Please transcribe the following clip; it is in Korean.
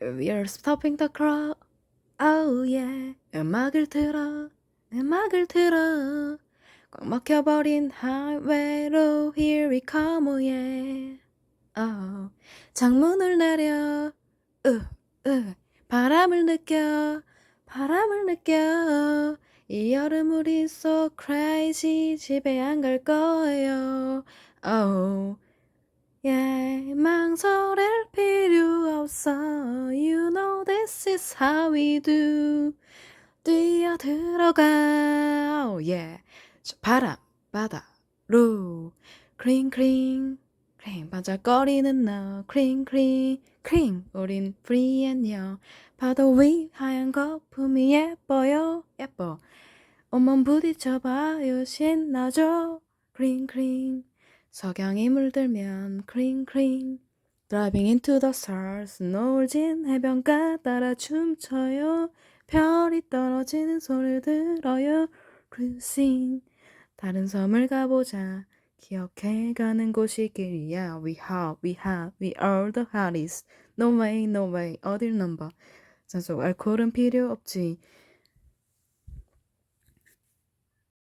We're stopping the crowd. Oh yeah. 음악을 틀어. 음악을 틀어. 꽉 막혀버린 하이웨이로 Here we come, oh yeah. Oh. 창문을 내려. 으, 으. 바람을 느껴. 바람을 느껴. 이 여름 우리 so crazy. 집에 안 갈 거예요. Oh. Yeah, 망설일 필요 this is how we do. 뛰어 들어가. Oh yeah. 저 바람, 바다로. 크링, 크링. 크링, 반짝거리는 너. 크링, 크링. 크링. 우린 free and young. 파도 위 하얀 거품이 예뻐요. 예뻐. 온몸 부딪혀봐요. 신나죠. 크링, 크링. 석양이 물들면 크링 크링 Driving into the stars 노을진 해변가 따라 춤춰요 별이 떨어지는 소리를 들어요 Cruising 다른 섬을 가보자 기억해 가는 곳이 길이야 We have, we have, we are the hottest No way, no way 어딜 넘봐 산소 알코올은 필요 없지